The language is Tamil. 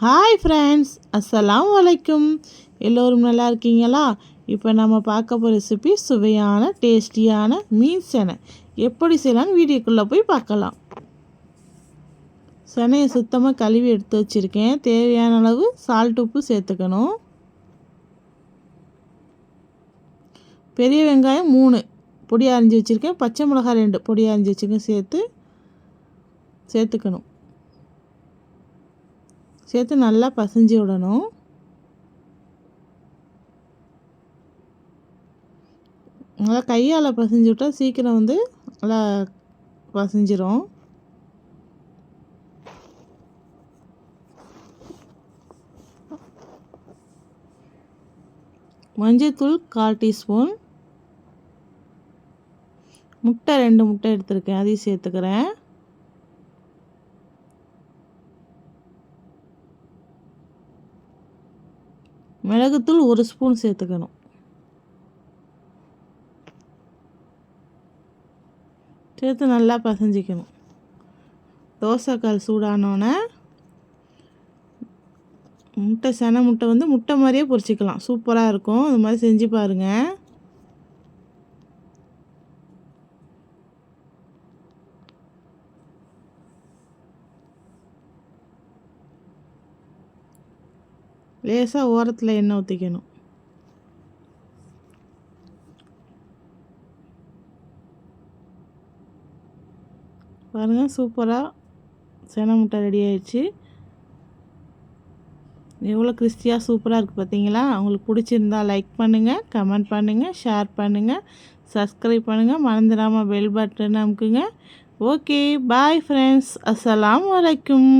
ஹாய் ஃப்ரெண்ட்ஸ் அஸ்ஸலாம் வலைக்கும் எல்லோரும் நல்லா இருக்கீங்களா? இப்போ நம்ம பார்க்க போகிற ரெசிபி சுவையான டேஸ்டியான மீன் செனை. எப்படி செய்யலாம்னு வீடியோக்குள்ளே போய் பார்க்கலாம். செனையை சுத்தமாக கழுவி எடுத்து வச்சுருக்கேன். தேவையான அளவு சால்ட் உப்பு சேர்த்துக்கணும். பெரிய வெங்காயம் மூணு. பொடி அரிஞ்சு வச்சுருக்கேன். பச்சை மிளகாய் ரெண்டு. பொடி அரிஞ்சு வச்சுருக்கேன். சேர்த்து சேர்த்துக்கணும். சேர்த்து நல்லா பசைஞ்சு விடணும். நல்லா கையால் பசைஞ்சு விட்டால் சீக்கிரம் வந்து நல்லா பசைஞ்சிரும். மஞ்சத்தூள் கால் டீஸ்பூன். முட்டை ரெண்டு முட்டை எடுத்துருக்கேன் அதையும் சேர்த்துக்கிறேன். மிளகுத்தூள் ஒரு ஸ்பூன் சேர்த்துக்கணும். சேர்த்து நல்லா பசஞ்சிக்கணும். தோசைக்கால் சூடானோன்னே முட்டை சென முட்டை வந்து முட்டை மாதிரியே பொரிச்சிக்கலாம். சூப்பராக இருக்கும். அது மாதிரி செஞ்சு பாருங்கள் லேசாக ஓரத்தில் எண்ணெய் ஊற்றிக்கணும் பாருங்கள் சூப்பராக சென முட்டை ரெடி ஆயிடுச்சு. எவ்வளோ கிறிஸ்டியாக சூப்பராக இருக்குது பார்த்தீங்களா உங்களுக்கு பிடிச்சிருந்தா லைக் பண்ணுங்கள் கமெண்ட் பண்ணுங்கள் ஷேர் பண்ணுங்கள் சப்ஸ்கிரைப் பண்ணுங்கள் மறந்துடாமல் பெல் பட்டன் அமுக்குங்க. ஓகே பாய் ஃப்ரெண்ட்ஸ் அஸ்லாம் வலைக்கும்